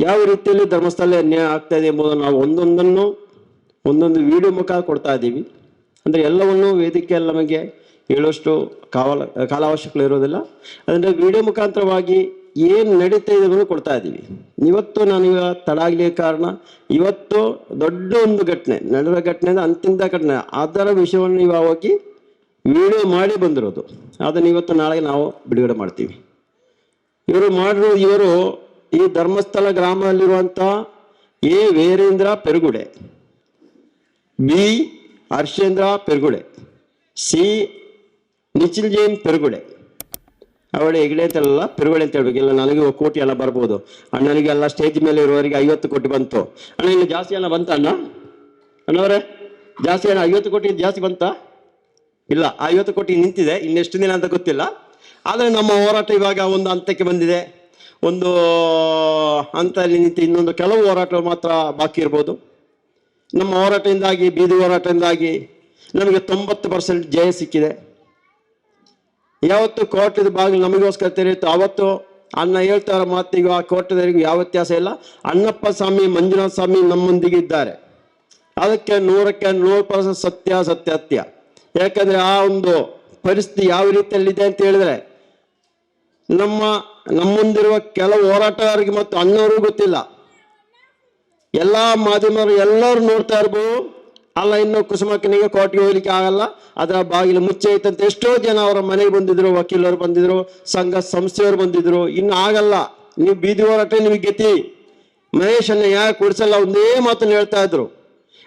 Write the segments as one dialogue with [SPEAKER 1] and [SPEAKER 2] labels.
[SPEAKER 1] ಯಾವ ರೀತಿಯಲ್ಲಿ ಧರ್ಮಸ್ಥಳ ಅನ್ಯಾಯ ಆಗ್ತಾ ಇದೆ ಎಂಬುದನ್ನು ನಾವು ಒಂದೊಂದನ್ನು, ಒಂದೊಂದು ವಿಡಿಯೋ ಮುಖ ಕೊಡ್ತಾ ಇದ್ದೀವಿ. ಅಂದರೆ ಎಲ್ಲವನ್ನು ವೇದಿಕೆಯಲ್ಲಿ ನಮಗೆ ಹೇಳುವಷ್ಟು ಕಾವಲ, ಕಾಲಾವಶ್ಯಕತೆ ಇರೋದಿಲ್ಲ. ಅದರಿಂದ ವಿಡಿಯೋ ಮುಖಾಂತರವಾಗಿ ಏನು ನಡೀತಾ ಇದೆ ಅನ್ನೋದು ಕೊಡ್ತಾ ಇದ್ದೀವಿ. ಇವತ್ತು ನಾನು ಈಗ ತಡ ಆಗಲಿ ಕಾರಣ, ಇವತ್ತು ದೊಡ್ಡ ಒಂದು ಘಟನೆ, ನಡೆದ ಘಟನೆ ಅಂದರೆ ಅಂತಿಂತ ಘಟನೆ. ಅದರ ವಿಷಯವನ್ನು ಇವಾಗ ಹೋಗಿ ವಿಡಿಯೋ ಮಾಡಿ ಬಂದಿರೋದು. ಅದನ್ನು ಇವತ್ತು ನಾಳೆ ನಾವು ಬಿಡುಗಡೆ ಮಾಡ್ತೀವಿ. ಇವರು ಮಾಡಿರೋ ಇವರು ಈ Dharmasthala ಗ್ರಾಮದಲ್ಲಿರುವಂತ A. Veerendra Perugude, B. Harshendra Perugude, C. Nichil Jain Perugude. ಅವಳೆ ಹೆಗಡೆ ಅಂತಲ್ಲ ಪೆರುಗುಡೆ ಅಂತ ಹೇಳ್ಬೇಕು. ಇಲ್ಲ, ನನಗೆ ಕೋಟಿ ಎಲ್ಲ ಬರ್ಬೋದು. ಅಣ್ಣನಿಗೆ ಎಲ್ಲ ಸ್ಟೇಜ್ ಮೇಲೆ ಇರುವವರಿಗೆ ಐವತ್ತು ಕೋಟಿ ಬಂತು. ಅಣ್ಣ ಇಲ್ಲಿ ಜಾಸ್ತಿ ಎಲ್ಲ ಬಂತ ಅಣ್ಣ? ಅಣ್ಣವರೇ, ಜಾಸ್ತಿ ಅಣ್ಣ ಐವತ್ತು ಕೋಟಿ ಜಾಸ್ತಿ ಬಂತಾ? ಇಲ್ಲ, ಐವತ್ತು ಕೋಟಿ ನಿಂತಿದೆ. ಇನ್ನೆಷ್ಟು ದಿನ ಅಂತ ಗೊತ್ತಿಲ್ಲ. ಆದರೆ ನಮ್ಮ ಹೋರಾಟ ಇವಾಗ ಒಂದು ಹಂತಕ್ಕೆ ಬಂದಿದೆ. ಒಂದು ಹಂತದಲ್ಲಿ ನಿಂತು ಇನ್ನೊಂದು ಕೆಲವು ಹೋರಾಟಗಳು ಮಾತ್ರ ಬಾಕಿ ಇರ್ಬೋದು. ನಮ್ಮ ಹೋರಾಟದಿಂದಾಗಿ, ಬೀದಿ ಹೋರಾಟದಿಂದಾಗಿ ನಮಗೆ ತೊಂಬತ್ತು ಪರ್ಸೆಂಟ್ ಜಯ ಸಿಕ್ಕಿದೆ. ಯಾವತ್ತು ಕೋರ್ಟದ ಬಾಗಿಲು ನಮಗೋಸ್ಕರ ತೆರೆಯುತ್ತೋ ಅವತ್ತು ಅಣ್ಣ ಹೇಳ್ತಾರ ಮಾತಿಗೂ ಆ ಕೋಟೆದವರಿಗೂ ಯಾವ ವ್ಯತ್ಯಾಸ ಇಲ್ಲ. ಅಣ್ಣಪ್ಪ ಸ್ವಾಮಿ, ಮಂಜುನಾಥ ಸ್ವಾಮಿ ನಮ್ಮೊಂದಿಗೆ ಇದ್ದಾರೆ. ಅದಕ್ಕೆ ನೂರಕ್ಕೆ ನೂರು ಪರ್ಸೆಂಟ್ ಸತ್ಯ ಸತ್ಯತ್ಯ ಯಾಕಂದ್ರೆ ಆ ಒಂದು ಪರಿಸ್ಥಿತಿ ಯಾವ ರೀತಿಯಲ್ಲಿದೆ ಅಂತ ಹೇಳಿದ್ರೆ ನಮ್ಮ ನಮ್ಮೊಂದಿರುವ ಕೆಲವು ಹೋರಾಟಗಾರರಿಗೆ ಮತ್ತು ಅನ್ನೋರು ಗೊತ್ತಿಲ್ಲ. ಎಲ್ಲ ಮಾಧ್ಯಮರು ಎಲ್ಲರೂ ನೋಡ್ತಾ ಇರ್ಬೋದು. ಅಲ್ಲ, ಇನ್ನು ಕುಸುಮಕ್ಕನಿಗೆ ಕೋರ್ಟ್ಗೆ ಹೋಗ್ಲಿಕ್ಕೆ ಆಗಲ್ಲ. ಅದರ ಬಾಗಿಲು ಮುಚ್ಚೆ ಐತಂತ ಎಷ್ಟೋ ಜನ ಅವರ ಮನೆಗೆ ಬಂದಿದ್ರು, ವಕೀಲರು ಬಂದಿದ್ರು, ಸಂಘ ಸಂಸ್ಥೆಯವರು ಬಂದಿದ್ರು. ಇನ್ನು ಆಗಲ್ಲ. ನೀವು ಬೀದಿ ಹೋರಾಟ, ನಿಮಗೆ ಗತಿ ಮಹೇಶನ್ನ ಯಾಕೆ ಕೊಡಿಸಲ್ಲ, ಒಂದೇ ಮಾತನ್ನು ಹೇಳ್ತಾ ಇದ್ರು.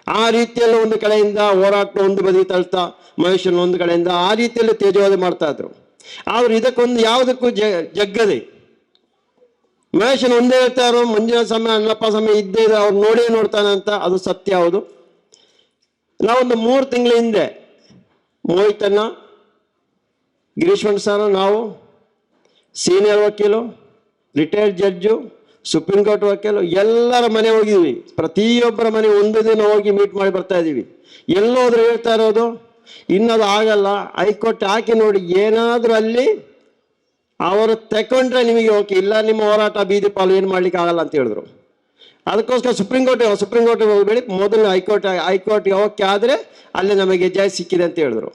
[SPEAKER 1] ಆ ರೀತಿಯಲ್ಲಿ ಒಂದು ಕಡೆಯಿಂದ ಹೋರಾಟ ಒಂದು ಬದಿ ತಳ್ತಾ ಮಹೇಶನ ಒಂದು ಕಡೆಯಿಂದ ಆ ರೀತಿಯಲ್ಲಿ ತೇಜವಾದ ಮಾಡ್ತಾ ಇದ್ರು. ಆದ್ರೆ ಇದಕ್ಕೊಂದು ಯಾವುದಕ್ಕೂ ಜಗ್ಗದೆ. ಮಹೇಶನ್ ಒಂದೇ ಹೇಳ್ತಾರೋ ಮಂಜುನಾಥ ಸಮಯ ಅಣ್ಣಪ್ಪ ಸಮಯ ಇದ್ದೇ ಇದೆ ಅವ್ರು ನೋಡಿ ನೋಡ್ತಾನೆ ಅಂತ ಅದು ಸತ್ಯ ಹೌದು. ನಾವೊಂದು ಮೂರು ತಿಂಗಳ ಹಿಂದೆ ಮೋಹಿತನ್ನ ಗಿರೀಶ್ವರ್ ಸರ್ ನಾವು ಸೀನಿಯರ್ ವಕೀಲು ರಿಟೈರ್ಡ್ ಜಡ್ಜು ಸುಪ್ರೀಂ ಕೋರ್ಟ್ ವಕೀಲು, ಎಲ್ಲರ ಮನೆ ಹೋಗಿದ್ವಿ. ಪ್ರತಿಯೊಬ್ಬರ ಮನೆ ಒಂದು ದಿನ ಹೋಗಿ ಮೀಟ್ ಮಾಡಿ ಬರ್ತಾ ಇದ್ದೀವಿ. ಎಲ್ಲೋದ್ರು ಹೇಳ್ತಾ ಇರೋದು, ಇನ್ನದು ಆಗಲ್ಲ, ಹೈಕೋರ್ಟ್ ಹಾಕಿ ನೋಡಿ, ಏನಾದರೂ ಅಲ್ಲಿ ಅವರು ತಕೊಂಡ್ರೆ ನಿಮಗೆ ಓಕೆ, ಇಲ್ಲ ನಿಮ್ಮ ಹೋರಾಟ ಬೀದಿ ಪಾಲು ಏನು ಮಾಡ್ಲಿಕ್ಕೆ ಆಗಲ್ಲ ಅಂತ ಹೇಳಿದ್ರು. ಅದಕ್ಕೋಸ್ಕರ ಸುಪ್ರೀಂ ಕೋರ್ಟ್ ಸುಪ್ರೀಂ ಕೋರ್ಟ್ ಹೋಗಬೇಡಿ ಮೊದಲು ಹೈಕೋರ್ಟ್ ಹೈಕೋರ್ಟ್ ಓಕೆ ಆದರೆ ಅಲ್ಲಿ ನಮಗೆ ಜಯ ಸಿಕ್ಕಿದೆ ಅಂತ ಹೇಳಿದ್ರು.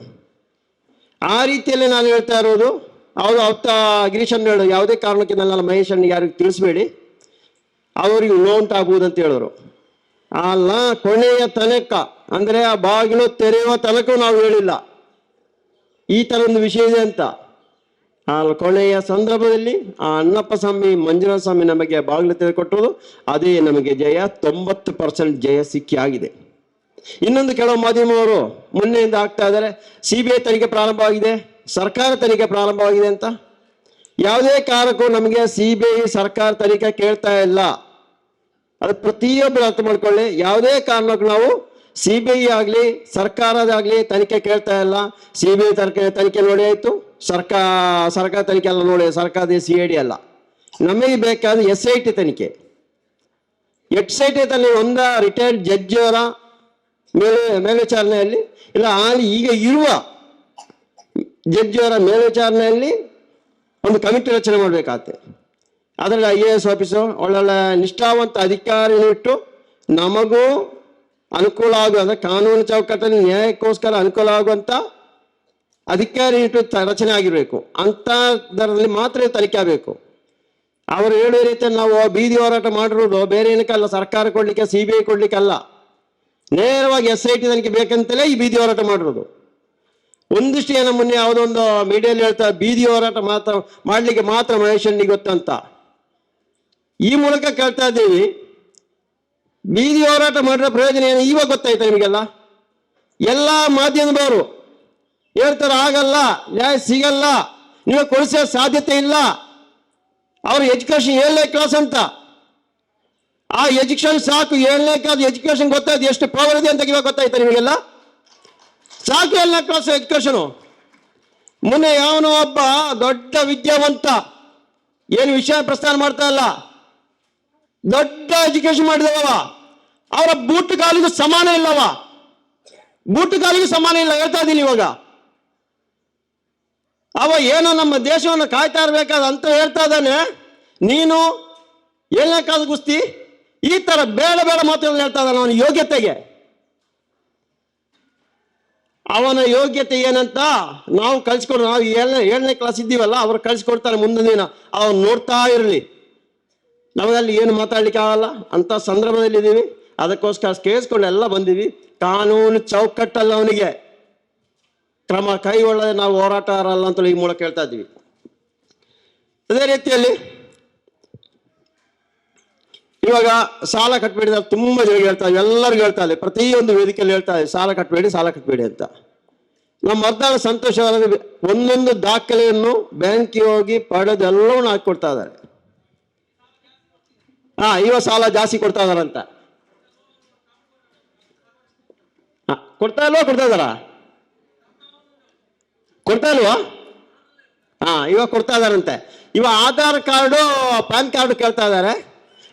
[SPEAKER 1] ಆ ರೀತಿಯಲ್ಲಿ ನಾನು ಹೇಳ್ತಾ ಇರೋದು, ಅವರು ಅವತ್ತ ಗಿರೀಶನ್ ಹೇಳೋದು ಯಾವುದೇ ಕಾರಣಕ್ಕೆ ನನ್ನ ಮಹೇಶನ್ಗೆ ಯಾರಿಗೂ ತಿಳಿಸ್ಬೇಡಿ, ಅವರಿಗೆ ನೋವುಂಟಾಗುವುದು ಅಂತ ಹೇಳಿದ್ರು. ಅಲ್ಲ, ಕೊನೆಯ ತನಕ, ಅಂದರೆ ಆ ಬಾಗಿಲು ತೆರೆಯುವ ತನಕ ನಾವು ಹೇಳಿಲ್ಲ. ಈ ಥರ ಒಂದು ವಿಷಯ ಇದೆ ಅಂತ. ಆ ಕೊನೆಯ ಸಂದರ್ಭದಲ್ಲಿ ಆ ಅಣ್ಣಪ್ಪ ಸ್ವಾಮಿ, ಮಂಜುನಾಥ ಸ್ವಾಮಿ ನಮಗೆ ಬಾಗಿಲು ತೆರೆದುಕೊಟ್ಟರು ಅದೇ ನಮಗೆ ಜಯ, ತೊಂಬತ್ತು ಪರ್ಸೆಂಟ್ ಜಯ ಸಿಕ್ಕಿ ಆಗಿದೆ ಇನ್ನೊಂದು ಕೆಲವು ಮಾಧ್ಯಮವರು ಮೊನ್ನೆಯಿಂದ ಆಗ್ತಾ ಇದ್ದಾರೆ ಸಿ ಬಿ ಐ ತನಿಖೆ ಪ್ರಾರಂಭವಾಗಿದೆ, ಸರ್ಕಾರ ತನಿಖೆ ಪ್ರಾರಂಭವಾಗಿದೆ ಅಂತ. ಯಾವುದೇ ಕಾರಣಕ್ಕೂ ನಮಗೆ ಸಿ ಬಿ ಐ ಸರ್ಕಾರ ತನಿಖೆ ಕೇಳ್ತಾ ಇಲ್ಲ. ಅದು ಪ್ರತಿಯೊಬ್ಬರು ಅರ್ಥ ಮಾಡ್ಕೊಳ್ಳಿ, ಯಾವುದೇ ಕಾರಣಕ್ಕೂ ನಾವು ಸಿ ಬಿ ಐ ಆಗಲಿ ಸರ್ಕಾರದಾಗಲಿ ತನಿಖೆ ಕೇಳ್ತಾ ಇಲ್ಲ. ಸಿ ಬಿ ಐ ತನಿಖೆ ತನಿಖೆ ನೋಡಿ ಆಯಿತು. ಸರ್ಕಾರ ಸರ್ಕಾರ ತನಿಖೆ ಎಲ್ಲ ನೋಡಿ, ಸರ್ಕಾರದ ಸಿ ಐ ಡಿ ಅಲ್ಲ. ನಮಗೆ ಬೇಕಾದ ಎಸ್ ಐ ಟಿ ತನಿಖೆ. ಎಸ್ ಐ ಟಿ ತನಿಖೆ ಒಂದ ರಿಟೈರ್ಡ್ ಜಡ್ಜ್ ಅವರ ಮೇಲೆ ಮೇಲ್ವಿಚಾರಣೆಯಲ್ಲಿ ಇಲ್ಲ ಅಲ್ಲಿ ಈಗ ಇರುವ ಜಡ್ಜ್ ಅವರ ಮೇಲ್ವಿಚಾರಣೆಯಲ್ಲಿ ಒಂದು ಕಮಿಟಿ ರಚನೆ ಮಾಡಬೇಕಾಗತ್ತೆ. ಅದರಲ್ಲಿ ಐ ಎ ಎಸ್ ಆಫೀಸರು ಒಳ್ಳೊಳ್ಳೆ ನಿಷ್ಠಾವಂತ ಅಧಿಕಾರಿನ ಇಟ್ಟು ನಮಗೂ ಅನುಕೂಲ ಆಗುವ ಅಂದರೆ ಕಾನೂನು ಚೌಕಟ್ಟಲ್ಲಿ ನ್ಯಾಯಕ್ಕೋಸ್ಕರ ಅನುಕೂಲ ಆಗುವಂಥ ಅಧಿಕಾರಿ ಇಟ್ಟು ರಚನೆ ಆಗಿರಬೇಕು ಅಂಥದ್ರಲ್ಲಿ ಮಾತ್ರ ಇದು ತನಿಖೆ ಆಗಬೇಕು. ಅವರು ಹೇಳುವ ರೀತಿ ನಾವು ಬೀದಿ ಹೋರಾಟ ಮಾಡಿರೋದು ಬೇರೆ ಏನಕ್ಕಲ್ಲ ಸರ್ಕಾರ ಕೊಡ್ಲಿಕ್ಕೆ ಸಿ ಬಿ ಐ ಕೊಡ್ಲಿಕ್ಕಲ್ಲ ನೇರವಾಗಿ ಎಸ್ ಐ ಟಿ ತನಿಖೆ ಬೇಕಂತಲೇ ಈ ಬೀದಿ ಹೋರಾಟ ಮಾಡಿರೋದು. ಒಂದಿಷ್ಟು ಏನ ಮೊನ್ನೆ ಯಾವುದೋ ಒಂದು ಮೀಡಿಯಲ್ಲಿ ಹೇಳ್ತಾ, ಬೀದಿ ಹೋರಾಟ ಮಾತ್ರ, ಮಾಡಲಿಕ್ಕೆ ಮಾತ್ರ ಮಹೇಶನ್ನಿಗೆ ಗೊತ್ತಂತ ಈ ಮೂಲಕ ಕೇಳ್ತಾ ಇದ್ದೀವಿ, ಬೀದಿ ಹೋರಾಟ ಮಾಡಿರೋ ಪ್ರಯೋಜನ ಏನು? ಇವಾಗ ಗೊತ್ತಾಯ್ತಾ ನಿಮಗೆಲ್ಲ? ಎಲ್ಲ ಮಾಧ್ಯಮದವರು ಹೇಳ್ತಾರೆ, ಆಗಲ್ಲ, ನ್ಯಾಯ ಸಿಗಲ್ಲ ನಿಮಗೆ ಕೊಡಿಸೋ ಸಾಧ್ಯತೆ ಇಲ್ಲ. ಅವ್ರ ಎಜುಕೇಶನ್ ಏಳನೇ ಕ್ಲಾಸ್ ಅಂತ. ಆ ಎಜುಕೇಶನ್ ಸಾಕು, ಏಳನೇ ಕ್ಲಾಸ್ ಎಜುಕೇಶನ್ ಗೊತ್ತಾಯ್ತು, ಎಷ್ಟು ಪವರ್ ಇದೆ ಅಂತ ಇವಾಗ ಗೊತ್ತಾಯ್ತಾ ನಿಮಗೆಲ್ಲ? ಸಾಕು ಏಳನೇ ಕ್ಲಾಸ್ ಎಜುಕೇಶನು ಮೊನ್ನೆ ಯಾವನೋ ಒಬ್ಬ ದೊಡ್ಡ ವಿದ್ಯಾವಂತ, ಏನು ವಿಷಯ ಪ್ರಸ್ತಾನ ಮಾಡ್ತಾ ಇಲ್ಲ. ದೊಡ್ಡ ಎಜುಕೇಶನ್ ಮಾಡಿದವ ಅವರ ಬೂಟ್ ಕಾಲಿಗೂ ಸಮಾನ ಇಲ್ಲವ. ಬೂಟ್ ಕಾಲಿಗೂ ಸಮಾನ ಇಲ್ಲ, ಹೇಳ್ತಾ ಇದ್ದೀನಿ ಇವಾಗ. ಅವ ಏನೋ ನಮ್ಮ ದೇಶವನ್ನು ಕಾಯ್ತಾ ಇರ್ಬೇಕಾದ ಅಂತ ಹೇಳ್ತಾ ಇದ್ದಾನೆ. ನೀನು ಕಾಲದ ಕುಸ್ತಿ, ಈ ತರ ಬೇಡ ಬೇಡ ಮಾತುಗಳನ್ನ ಹೇಳ್ತಾ ಇದ್ದಾನೆ ಅವನ ಯೋಗ್ಯತೆಗೆ. ಅವನ ಯೋಗ್ಯತೆ ಏನಂತ ನಾವು ಕಳ್ಸಿಕೊಡು, ನಾವು ಏಳನೇ ಏಳನೇ ಕ್ಲಾಸ್ ಇದ್ದೀವಲ್ಲ, ಅವ್ರು ಕಳ್ಸಿಕೊಡ್ತಾರೆ ಮುಂದಿನ ದಿನ. ಅವ್ನು ನೋಡ್ತಾ ಇರಲಿ. ನಮಗಲ್ಲಿ ಏನು ಮಾತಾಡ್ಲಿಕ್ಕೆ ಆಗಲ್ಲ? ಅಂತ ಸಂದರ್ಭದಲ್ಲಿ ಇದ್ದೀವಿ ಅದಕ್ಕೋಸ್ಕರ ಕೇಳಿಸ್ಕೊಂಡು ಎಲ್ಲ ಬಂದೀವಿ ಕಾನೂನು ಚೌಕಟ್ಟಲ್ಲ ಅವನಿಗೆ. ಕ್ರಮ ಕೈಗೊಳ್ಳದೆ ನಾವು ಹೋರಾಟಗಾರಲ್ಲ ಅಂತ ಈ ಮೂಲಕ ಹೇಳ್ತಾ ಇದ್ದೀವಿ. ಅದೇ ರೀತಿಯಲ್ಲಿ ಇವಾಗ ಸಾಲ ಕಟ್ಟಬೇಡಿ ನಾವು ತುಂಬಾ ಜನ ಹೇಳ್ತಾ ಇದ್ದೀವಿ ಎಲ್ಲರಿಗೂ ಹೇಳ್ತಾ ಇದ್ದೀವಿ ಪ್ರತಿಯೊಂದು ವೇದಿಕೆಯಲ್ಲಿ ಹೇಳ್ತಾ ಇದೆ ಸಾಲ ಕಟ್ಟಬೇಡಿ ಸಾಲ ಕಟ್ಟಬೇಡಿ ಅಂತ. ನಮ್ಮ ಅರ್ಧಾಳ ಸಂತೋಷವಾದ ಒಂದೊಂದು ದಾಖಲೆಯನ್ನು ಬ್ಯಾಂಕಿಗೆ ಹೋಗಿ ಪಡೆದು ಎಲ್ಲವನ್ನೂ ಹಾಕಿಕೊಡ್ತಾ ಇದ್ದಾರೆ. ಹಾ ಇವಾಗ ಸಾಲ ಜಾಸ್ತಿ ಕೊಡ್ತಾ ಇದಾರಂತ ಕೊಡ್ತಾ ಇಲ್ವಾ? ಕೊಡ್ತಾ ಇದಾರಾ ಕೊಡ್ತಾ ಇಲ್ವಾ ಹಾ, ಇವಾಗ ಕೊಡ್ತಾ ಇದಾರಂತೆ ಇವಾಗ ಆಧಾರ್ ಕಾರ್ಡು, ಪ್ಯಾನ್ ಕಾರ್ಡ್ ಕೇಳ್ತಾ ಇದ್ದಾರೆ.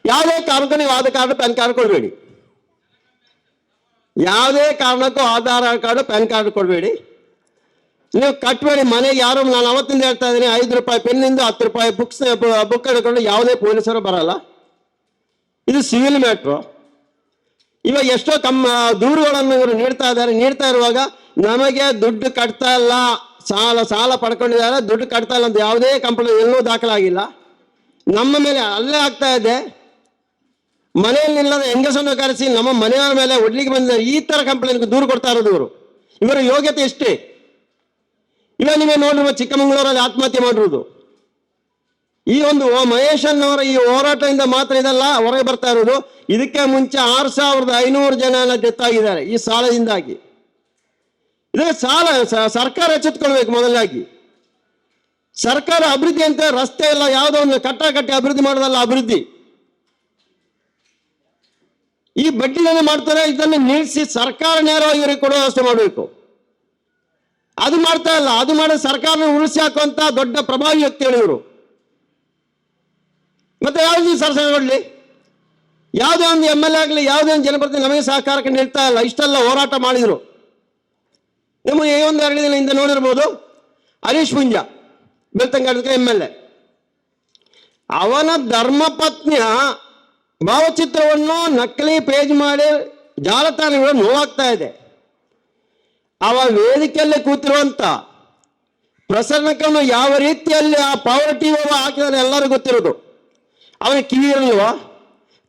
[SPEAKER 1] ಯಾವುದೇ ಕಾರಣಕ್ಕೂ ನೀವು ಆಧಾರ್ ಕಾರ್ಡ್, ಪ್ಯಾನ್ ಕಾರ್ಡ್ ಕೊಡಬೇಡಿ. ಯಾವುದೇ ಕಾರಣಕ್ಕೂ ಆಧಾರ್ ಕಾರ್ಡು, ಪ್ಯಾನ್ ಕಾರ್ಡ್ ಕೊಡಬೇಡಿ. ನೀವು ಕಟ್ಟಬೇಡಿ ಮನೆಗೆ ಯಾರು ನಾನು ಅವತ್ತಿಂದ ಹೇಳ್ತಾ ಇದ್ದೀನಿ, ಐದು ರೂಪಾಯಿ ಪೆನ್ನಿಂದ ಹತ್ತು ರೂಪಾಯಿ ಬುಕ್ಸ್ ಬುಕ್ ಹಿಡ್ಕೊಂಡು ಯಾವುದೇ ಪೊಲೀಸರು ಬರಲ್ಲ. ಇದು ಸಿವಿಲ್ ಮ್ಯಾಟ್ರು ಇವಾಗ ಎಷ್ಟೋ ಕಮ್ಮ ದೂರುಗಳನ್ನು ಇವರು ನೀಡ್ತಾ ಇದ್ದಾರೆ. ನೀಡ್ತಾ ಇರುವಾಗ ನಮಗೆ ದುಡ್ಡು ಕಟ್ತಾ ಇಲ್ಲ. ಸಾಲ ಸಾಲ ಪಡ್ಕೊಂಡಿದ್ದಾರೆ, ದುಡ್ಡು ಕಟ್ತಾ ಇಲ್ಲ ಅಂತ ಯಾವುದೇ ಕಂಪನಿ ಎಲ್ಲೂ ದಾಖಲಾಗಿಲ್ಲ. ನಮ್ಮ ಮೇಲೆ ಅಲ್ಲೇ ಆಗ್ತಾ ಇದೆ. ಮನೆಯಲ್ಲಿ ಇಲ್ಲದ ಹೆಂಗಸನ್ನು ಕರೆಸಿ ನಮ್ಮ ಮನೆಯವರ ಮೇಲೆ ಒಡ್ಲಿಕ್ಕೆ ಬಂದಿದ್ದಾರೆ. ಈ ತರ ಕಂಪ್ಲೇಂಟ್ ದೂರು ಕೊಡ್ತಾ ಇರೋದು ಇವರು. ಇವರ ಯೋಗ್ಯತೆ ಎಷ್ಟೇ. ಇವಾಗ ನೀವೇ ನೋಡಿರುವ ಚಿಕ್ಕಮಗಳೂರಲ್ಲಿ ಆತ್ಮಹತ್ಯೆ ಮಾಡಿರುವುದು ಈ ಒಂದು ಓ ಮಹೇಶನ್ ಅವರ ಈ ಹೋರಾಟದಿಂದ ಮಾತ್ರ ಇದಲ್ಲ ಹೊರಗೆ ಬರ್ತಾ ಇರೋದು. ಇದಕ್ಕೆ ಮುಂಚೆ ಆರು ಸಾವಿರದ ಐನೂರು ಜನ ಡೆತ್ ಆಗಿದ್ದಾರೆ ಈ ಸಾಲದಿಂದಾಗಿ. ಇದಕ್ಕೆ ಸಾಲ ಸರ್ಕಾರ ಎಚ್ಚೆತ್ಕೊಳ್ಬೇಕು ಮೊದಲಾಗಿ ಸರ್ಕಾರ ಅಭಿವೃದ್ಧಿ ಅಂತ ರಸ್ತೆ ಎಲ್ಲ ಯಾವುದೋ ಒಂದು ಕಟ್ಟ ಕಟ್ಟಿ ಅಭಿವೃದ್ಧಿ ಮಾಡೋದಲ್ಲ ಅಭಿವೃದ್ಧಿ. ಈ ಬಡ್ಡಿಯನ್ನು ಮಾಡ್ತಾರೆ, ಇದನ್ನು ನಿಲ್ಲಿಸಿ ಸರ್ಕಾರ ನೇರವಾಗಿ ಇವರಿಗೆ ಕೊಡೋ ವ್ಯವಸ್ಥೆ ಮಾಡಬೇಕು. ಅದು ಮಾಡ್ತಾ ಇಲ್ಲ, ಅದು ಮಾಡಿ ಸರ್ಕಾರ ಉಳಿಸಿ ಹಾಕುವಂತ ದೊಡ್ಡ ಪ್ರಭಾವಿ ವ್ಯಕ್ತಿಗಳು ಇವರು. ಮತ್ತೆ ಯಾವ್ದು ಸರ್ಕಾರ ಕೊಡ್ಲಿ ಯಾವುದೇ ಒಂದು ಎಂ ಎಲ್ ಎ ಆಗಲಿ, ಯಾವುದೇ ಒಂದು ಜನಪ್ರತಿನಿಧಿ ನಮಗೆ ಸಹಕಾರಕ್ಕೆ ನಿಲ್ತಾ ಇಲ್ಲ, ಇಷ್ಟೆಲ್ಲ ಹೋರಾಟ ಮಾಡಿದ್ರು. ನಿಮಗೆ ಈ ಒಂದು ಎರಡು ದಿನದಿಂದ ನೋಡಿರ್ಬೋದು. ಹರೀಶ್ ಮುಂಜ ಬೆಳ್ತಂಗಾಡದ ಎಂ ಎಲ್ ಎ ಅವನ ಧರ್ಮಪತ್ನಿಯ ಭಾವಚಿತ್ರವನ್ನು ನಕಲಿ ಪೇಜ್ ಮಾಡಿ ಜಾಲತಾಣಗಳು ನೋವಾಗ್ತಾ ಇದೆ. ಅವ ವೇದಿಕೆಯಲ್ಲಿ ಕೂತಿರುವಂತ ಪ್ರಸನ್ನಕ್ಕನ್ನು ಯಾವ ರೀತಿಯಲ್ಲಿ ಆ ಪವರ್ ಟಿವಿ ಹಾಕಿದಾನೆ ಎಲ್ಲರಿಗೂ ಗೊತ್ತಿರೋದು. ಅವನಿಗೆ ಕಿವಿ ಇರಲ್ವಾ?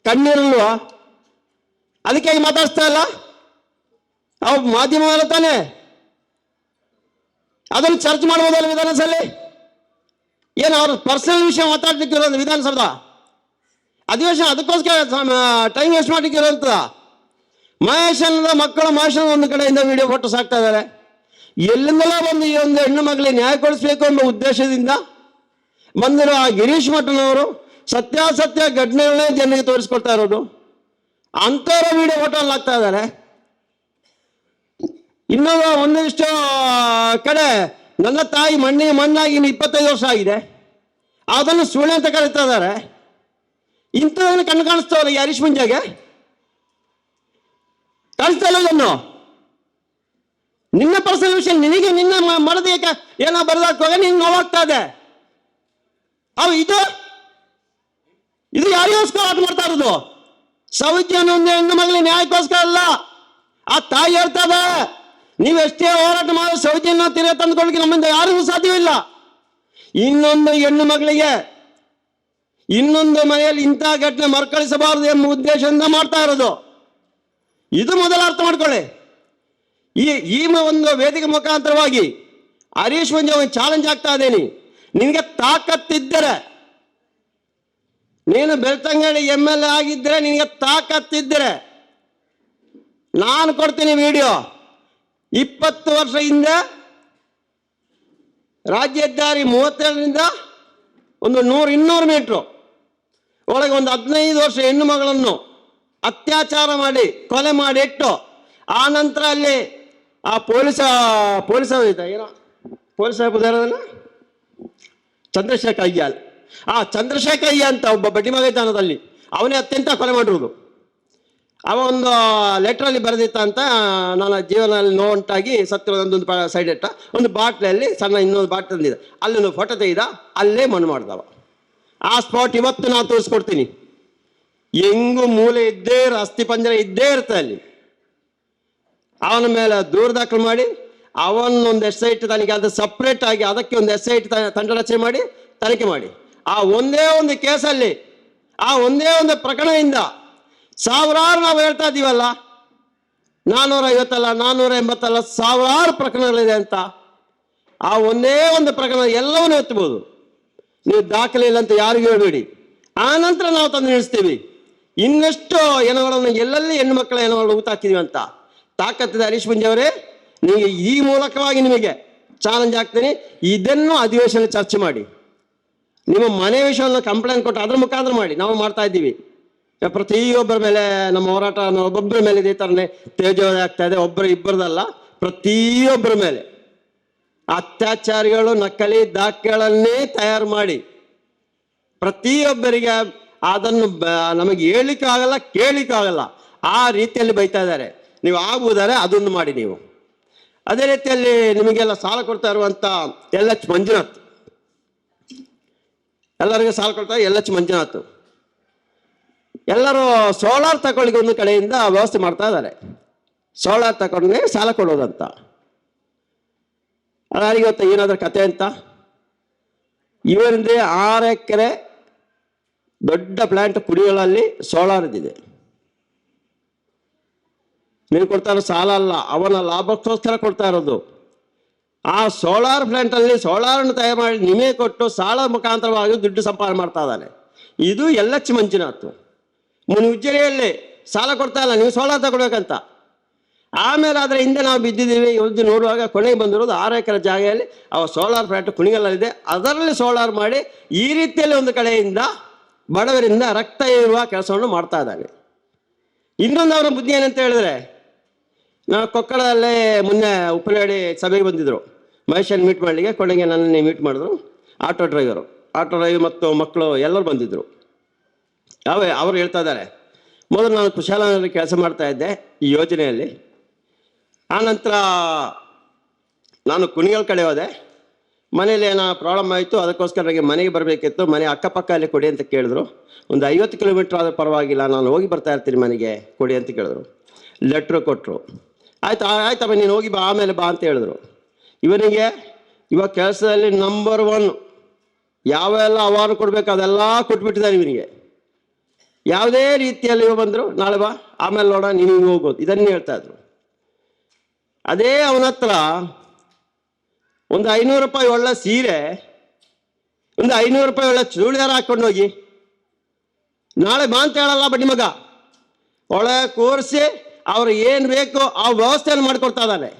[SPEAKER 1] ಕಣ್ಣಿರಲ್ವಾ ಅದಕ್ಕೆ ಮಾತಾಡ್ತಾ ಇಲ್ಲ? ಅವ ಮಾಧ್ಯಮ ತಾನೆ? ಅದನ್ನು ಚರ್ಚ್ ಮಾಡ್ಬೋದಲ್ಲ ವಿಧಾನಸಭೆಯಲ್ಲಿ ಏನು ಅವ್ರ ಪರ್ಸನಲ್ ವಿಷಯ ಮಾತಾಡ್ಲಿಕ್ಕೆ ಇರೋದು ವಿಧಾನಸೌಧ ಅಧಿವೇಶನ ಅದಕ್ಕೋಸ್ಕರ ಟೈಮ್ ವೇಸ್ಟ್ ಮಾಡ್ಲಿಕ್ಕೆ ಮಹೇಶನ ಮಕ್ಕಳು ಮಹೇಶನ ಒಂದು ಕಡೆಯಿಂದ ವಿಡಿಯೋ ಫೋಟೋ ಸಾಕ್ತಾ ಇದ್ದಾರೆ. ಎಲ್ಲಿಂದಲೋ ಬಂದು ಈ ಒಂದು ಹೆಣ್ಣು ಮಗಳಿಗೆ ನ್ಯಾಯ ಕೊಡಿಸ್ಬೇಕು ಎಂಬ ಉದ್ದೇಶದಿಂದ ಬಂದಿರೋ ಆ ಗಿರೀಶ್ ಮಠನವರು ಸತ್ಯಾಸತ್ಯ ಘಟನೆಗಳನ್ನೇ ಜನರಿಗೆ ತೋರಿಸ್ಕೊಳ್ತಾ ಇರೋದು. ಅಂಥವ್ರ ವಿಡಿಯೋ ಫೋಟೋ ಅಲ್ಲಿ ಹಾಕ್ತಾ ಇದ್ದಾರೆ. ಇನ್ನೊಂದು ಒಂದಿಷ್ಟು ಕಡೆ ನನ್ನ ತಾಯಿ ಮಣ್ಣಿ ಮಣ್ಣಾಗಿ ಇನ್ನು ಇಪ್ಪತ್ತೈದು ವರ್ಷ ಆಗಿದೆ. ಅದನ್ನು ಸುಳ್ಳು ಅಂತ ಕರೀತಾ ಇದ್ದಾರೆ. ಇಂಥದನ್ನು ಕಣ್ಣು ಕಾಣಿಸ್ತಾವಲ್ಲ ಈ ಹರೀಶ್ ಮುಂಜಾಗೆ? ಕಾಣಿಸ್ತಾ ಇಲ್ಲ ನಿನ್ನ ಪರ್ಸನಲ್ ವಿಷಯ, ನಿನಗೆ ನಿನ್ನ ಮರದ ಏನೋ ಬರೆದಾಕುವಾಗ ನಿನ್ ನೋವಾಗ್ತಾ ಇದೆ. ಅವು ಇದು? ಇದು ಯಾರಿಗೋಸ್ಕರ ಆಟ ಮಾಡ್ತಾ ಇರೋದು? ಸೌಜ್ಯ ಹೆಣ್ಣು ಮಗಳಿಗೆ ನ್ಯಾಯಕ್ಕೋಸ್ಕರ ಅಲ್ಲ. ಆ ತಾಯಿ ಹೇಳ್ತದ ನೀವು ಎಷ್ಟೇ ಹೋರಾಟ ಮಾಡೋ ಸೌಜನ್ಯ ತೀರ ತಂದುಕೊಳ್ಳಿಕ್ಕೆ ನಮ್ಮಿಂದ ಯಾರಿಗೂ ಸಾಧ್ಯವಿಲ್ಲ. ಇನ್ನೊಂದು ಹೆಣ್ಣು ಮಗಳಿಗೆ, ಇನ್ನೊಂದು ಮನೆಯಲ್ಲಿ ಇಂತಹ ಘಟನೆ ಮರುಕಳಿಸಬಾರದು ಎಂಬ ಉದ್ದೇಶದಿಂದ ಮಾಡ್ತಾ ಇರೋದು. ಇದು ಮೊದಲು ಅರ್ಥ ಮಾಡ್ಕೊಳ್ಳಿ. ಈ ಈ ಒಂದು ವೇದಿಕೆ ಮುಖಾಂತರವಾಗಿ ಹರೀಶ್ ಮಂಜು ಅವನು ಚಾಲೆಂಜ್ ಆಗ್ತಾ ಇದ್ದೀನಿ. ನಿನಗೆ ತಾಕತ್ತಿದ್ದರೆ, ನೀನು ಬೆಳ್ತಂಗಡಿ ಎಂ ಎಲ್ ಎ ಆಗಿದ್ದರೆ ನಿನಗೆ ತಾಕತ್ತಿದ್ದರೆ, ನಾನು ಕೊಡ್ತೀನಿ ವಿಡಿಯೋ ಇಪ್ಪತ್ತು ವರ್ಷ ಹಿಂದೆ ರಾಜ್ಯ ಹೆದ್ದಾರಿ ಮೂವತ್ತೆರಡರಿಂದ ಒಂದು ನೂರು ಇನ್ನೂರು ಮೀಟ್ರು, ಒಳಗೆ ಒಂದು ಹದಿನೈದು ವರ್ಷ ಹೆಣ್ಣು ಮಗಳನ್ನು ಅತ್ಯಾಚಾರ ಮಾಡಿ, ಕೊಲೆ ಮಾಡಿ ಇಟ್ಟು, ಆ ನಂತರ ಅಲ್ಲಿ ಆ ಪೊಲೀಸ, ಪೊಲೀಸ್ ಏನೋ? ಪೊಲೀಸ್ ಚಂದ್ರಶೇಖರ್ ಅಯ್ಯ ಆ ಚಂದ್ರಶೇಖರ್ ಅಯ್ಯ ಅಂತ ಒಬ್ಬ ಬಡ್ಡಿ ಮಗ ಇದ್ದಾನದಲ್ಲಿ ಅವನೇ ಅತ್ಯಂತ ಕೊಲೆ ಮಾಡಿರುವುದು ಅವ ಒಂದು ಲೆಟ್ರಲ್ಲಿ ಬರೆದಿತ್ತ ಅಂತ ನನ್ನ ಜೀವನದಲ್ಲಿ ನೋವುಂಟಾಗಿ ಸತ್ತಿರೋದೊಂದು ಸೈಡ್ ಇಟ್ಟ. ಒಂದು ಬಾಟ್ಲಲ್ಲಿ ಸಣ್ಣ ಇನ್ನೊಂದು ಬಾಟ್ಲ್ ತಂದಿದ್ದ ಅಲ್ಲಿ ಒಂದು ಫೋಟೋ ತೆಗೆದ. ಅಲ್ಲೇ ಮಣ್ಣು ಮಾಡ್ದವ. ಆ ಸ್ಪಾಟ್ ಇವತ್ತು ನಾನು ತೋರಿಸ್ಕೊಡ್ತೀನಿ. ಹೆಂಗು ಮೂಲೆ ಇದ್ದೇ ಇರೋ ಅಸ್ಥಿ ಪಂಜರ ಇದ್ದೇ ಇರುತ್ತೆ ಅಲ್ಲಿ. ಅವನ ಮೇಲೆ ದೂರ ದಾಖಲು ಮಾಡಿ, ಅವನೊಂದು ಎಸ್ ಐ ಟಿ ತನಿಖೆ ಅದು ಸಪ್ರೇಟ್ ಆಗಿ ಅದಕ್ಕೆ ಒಂದು ಎಸ್ ಐ ಟಿ ತಂಡ ರಚನೆ ಮಾಡಿ, ತನಿಖೆ ಮಾಡಿ. ಆ ಒಂದೇ ಒಂದು ಕೇಸಲ್ಲಿ ಆ ಒಂದೇ ಒಂದು ಪ್ರಕರಣದಿಂದ ಸಾವಿರಾರು ನಾವು ಹೇಳ್ತಾ ಇದ್ದೀವಲ್ಲ ನಾನ್ನೂರ ಐವತ್ತಲ್ಲ ನಾನ್ನೂರ ಎಂಬತ್ತಲ್ಲ ಸಾವಿರಾರು ಪ್ರಕರಣಗಳಿದೆ ಅಂತ. ಆ ಒಂದೇ ಒಂದು ಪ್ರಕರಣ ಎಲ್ಲವನ್ನೂ ಎತ್ತಬಹುದು. ನೀವು ದಾಖಲೆ ಇಲ್ಲ ಅಂತ ಯಾರಿಗೂ ಹೇಳಬೇಡಿ. ಆ ನಂತರ ನಾವು ತಂದು ನಿಲ್ಲಿಸ್ತೀವಿ. ಇನ್ನಷ್ಟು ಹೆಣಗಳನ್ನು ಎಲ್ಲೆಲ್ಲಿ ಹೆಣ್ಣು ಮಕ್ಕಳ ಹೆಣಗಳನ್ನು ಊತಾಕಿದೀವಿ ಅಂತ. ತಾಕತ್ತಿದೆ ಹರೀಶ್ ಮುಂಜಿ ಅವರೇ, ನಿಮಗೆ ಈ ಮೂಲಕವಾಗಿ ನಿಮಗೆ ಚಾಲೆಂಜ್ ಆಗ್ತೀನಿ ಇದನ್ನು ಅಧಿವೇಶನ ಚರ್ಚೆ ಮಾಡಿ. ನಿಮ್ಮ ಮನೆ ವಿಷಯವನ್ನು ಕಂಪ್ಲೇಂಟ್ ಕೊಟ್ಟು ಅದ್ರ ಮುಖಾಂತರ ಮಾಡಿ. ನಾವು ಮಾಡ್ತಾ ಇದ್ದೀವಿ. ಪ್ರತಿಯೊಬ್ಬರ ಮೇಲೆ, ನಮ್ಮ ಹೋರಾಟ ಒಬ್ಬೊಬ್ಬರ ಮೇಲೆ ಇದೇ ಥರನೇ ತೇಜೋವಧೆ ಆಗ್ತಾ ಇದೆ. ಒಬ್ಬರು ಇಬ್ಬರದಲ್ಲ, ಪ್ರತಿಯೊಬ್ಬರ ಮೇಲೆ ಅತ್ಯಾಚಾರಿಗಳು, ನಕಲಿ ದಾಖಲೆಗಳನ್ನೇ ತಯಾರು ಮಾಡಿ ಪ್ರತಿಯೊಬ್ಬರಿಗೆ ಅದನ್ನು ನಮಗೆ ಹೇಳಿಕ್ಕಾಗಲ್ಲ ಆಗಲ್ಲ ಆ ರೀತಿಯಲ್ಲಿ ಬೈತಾ ಇದ್ದಾರೆ. ನೀವು ಆಗುವುದಾದ್ರೆ ಅದನ್ನು ಮಾಡಿ ನೀವು. ಅದೇ ರೀತಿಯಲ್ಲಿ ನಿಮಗೆಲ್ಲ ಸಾಲ ಕೊಡ್ತಾ ಇರುವಂತ ಎಲ್ ಎಚ್ ಮಂಜುನಾಥ್. ಎಲ್ಲರಿಗೂ ಸಾಲ ಕೊಡ್ತಾರೆ ಎಲ್ ಎಚ್ ಮಂಜುನಾಥ್. ಎಲ್ಲರೂ ಸೋಲಾರ್ ತಗೊಳ್ಳಿಗೆ ಒಂದು ಕಡೆಯಿಂದ ವ್ಯವಸ್ಥೆ ಮಾಡ್ತಾ ಇದ್ದಾರೆ. ಸೋಲಾರ್ ತಗೊಂಡ್ರೆ ಸಾಲ ಕೊಡೋದಂತ. ಅದಾರಿಗೆ ಗೊತ್ತಾ ಏನಾದ್ರೂ ಕತೆ ಅಂತ? ಇವರಿಂದ ಆರು ಎಕರೆ ದೊಡ್ಡ ಪ್ಲಾಂಟ್ ಕುಡಿಗಳಲ್ಲಿ ಸೋಲಾರ್ ಇದೆ ನೀವು ಕೊಡ್ತಾ ಇರೋ ಸಾಲ ಅಲ್ಲ, ಅವನ ಲಾಭಕ್ಕೋಸ್ಕರ ಕೊಡ್ತಾ ಇರೋದು. ಆ ಸೋಲಾರ್ ಪ್ಲಾಂಟ್ ಅಲ್ಲಿ ಸೋಲಾರ್ ಅನ್ನು ತಯಾರು ಮಾಡಿ ನಿಮಗೆ ಕೊಟ್ಟು ಸಾಲ ಮುಖಾಂತರವಾಗಿ ದುಡ್ಡು ಸಂಪಾದನೆ ಮಾಡ್ತಾ ಇದ್ದಾನೆ. ಇದು ಎಲ್ಲ ಎಚ್ ಮಂಜುನಾಥ್ ಮುನಿ ಸಾಲ ಕೊಡ್ತಾ ಇಲ್ಲ, ನೀವು ಸೋಲಾರ್ ತಗೊಳ್ಬೇಕಂತ ಆಮೇಲೆ ಅದರ ಹಿಂದೆ ನಾವು ಬಿದ್ದಿದ್ದೀವಿ ಇವತ್ತು ನೋಡುವಾಗ ಕೊನೆಗೆ ಬಂದಿರೋದು ಆರು ಎಕರೆ ಜಾಗೆಯಲ್ಲಿ ಅವ ಸೋಲಾರ್ ಫ್ಲ್ಯಾಟ್ ಕುಣಿಗಲ್ಲಿದೆ ಅದರಲ್ಲಿ ಸೋಲಾರ್ ಮಾಡಿ ಈ ರೀತಿಯಲ್ಲಿ ಒಂದು ಕಡೆಯಿಂದ ಬಡವರಿಂದ ರಕ್ತ ಇರುವ ಕೆಲಸವನ್ನು ಮಾಡ್ತಾ ಇದ್ದಾನೆ. ಇನ್ನೊಂದು ಅವರ ಬುದ್ಧಿ ಏನಂತ ಹೇಳಿದ್ರೆ ನಾವು ಕೊಕ್ಕಳದಲ್ಲೇ ಮೊನ್ನೆ ಉಪ್ಪಲಹಳ್ಳಿ ಸಭೆಗೆ ಬಂದಿದ್ದರು ಮಹೇಶನ್ ಮೀಟ್ ಮಾಡಲಿಕ್ಕೆ, ಕೊನೆಗೆ ನನ್ನನ್ನೇ ಮೀಟ್ ಮಾಡಿದ್ರು. ಆಟೋ ಡ್ರೈವರು ಆಟೋ ಡ್ರೈವರ್ ಮತ್ತು ಮಕ್ಕಳು ಎಲ್ಲರೂ ಬಂದಿದ್ದರು ಅವೇ, ಅವರು ಹೇಳ್ತಾ ಇದ್ದಾರೆ, ಮೊದಲು ನಾನು ಕುಶಾಲನಲ್ಲಿ ಕೆಲಸ ಮಾಡ್ತಾ ಇದ್ದೆ ಈ ಯೋಜನೆಯಲ್ಲಿ. ಆನಂತರ ನಾನು ಕುಣಿಗಲ್ ಕಡೆ ಹೋದೆ. ಮನೇಲಿ ಏನೋ ಪ್ರಾಬ್ಲಮ್ ಆಯಿತು, ಅದಕ್ಕೋಸ್ಕರ ನನಗೆ ಮನೆಗೆ ಬರಬೇಕಿತ್ತು. ಮನೆ ಅಕ್ಕಪಕ್ಕ ಅಲ್ಲಿ ಕೊಡಿ ಅಂತ ಕೇಳಿದ್ರು. ಒಂದು ಐವತ್ತು ಕಿಲೋಮೀಟ್ರ್ ಆದರೂ ಪರವಾಗಿಲ್ಲ, ನಾನು ಹೋಗಿ ಬರ್ತಾ ಇರ್ತೀನಿ ಮನೆಗೆ, ಕೊಡಿ ಅಂತ ಕೇಳಿದ್ರು. ಲೆಟ್ರು ಕೊಟ್ಟರು ಆಯ್ತು ಆ- ಆಯ್ತಪ್ಪ ನೀನು ಹೋಗಿ ಬಾ, ಆಮೇಲೆ ಬಾ ಅಂತ ಹೇಳಿದ್ರು. ಇವನಿಗೆ ಇವಾಗ ಕೆಲಸದಲ್ಲಿ ನಂಬರ್ ಒನ್ ಯಾವೆಲ್ಲ ಅವಾರ್ಡ್ ಕೊಡಬೇಕು ಅದೆಲ್ಲ ಕೊಟ್ಬಿಟ್ಟಿದ್ದಾರೆ ಇವನಿಗೆ. ಯಾವುದೇ ರೀತಿಯಲ್ಲಿ ಬಂದರು, ನಾಳೆ ಬಾ, ಆಮೇಲೆ ನೋಡ ನೀನು ಹಿಂಗೆ ಹೋಗೋದು ಇದನ್ನೇ ಹೇಳ್ತಾ ಇದ್ರು. ಅದೇ ಅವನ ಹತ್ರ ಒಂದು ಐನೂರು ರೂಪಾಯಿ ಒಳ್ಳೆ ಸೀರೆ, ಒಂದು ಐನೂರು ರೂಪಾಯಿ ಒಳ್ಳೆ ಚೂಡಿದಾರ ಹಾಕೊಂಡು ಹೋಗಿ, ನಾಳೆ ಬಾ ಅಂತ ಹೇಳಲ್ಲ ಬಡ್ಡಿ ಮಗ. ಒಳ್ಳೆ ಕೂರಿಸಿ, ಅವ್ರು ಏನು ಬೇಕೋ ಆ ವ್ಯವಸ್ಥೆಯನ್ನು ಮಾಡಿಕೊಡ್ತಾ ಇದ್ದಾನೆ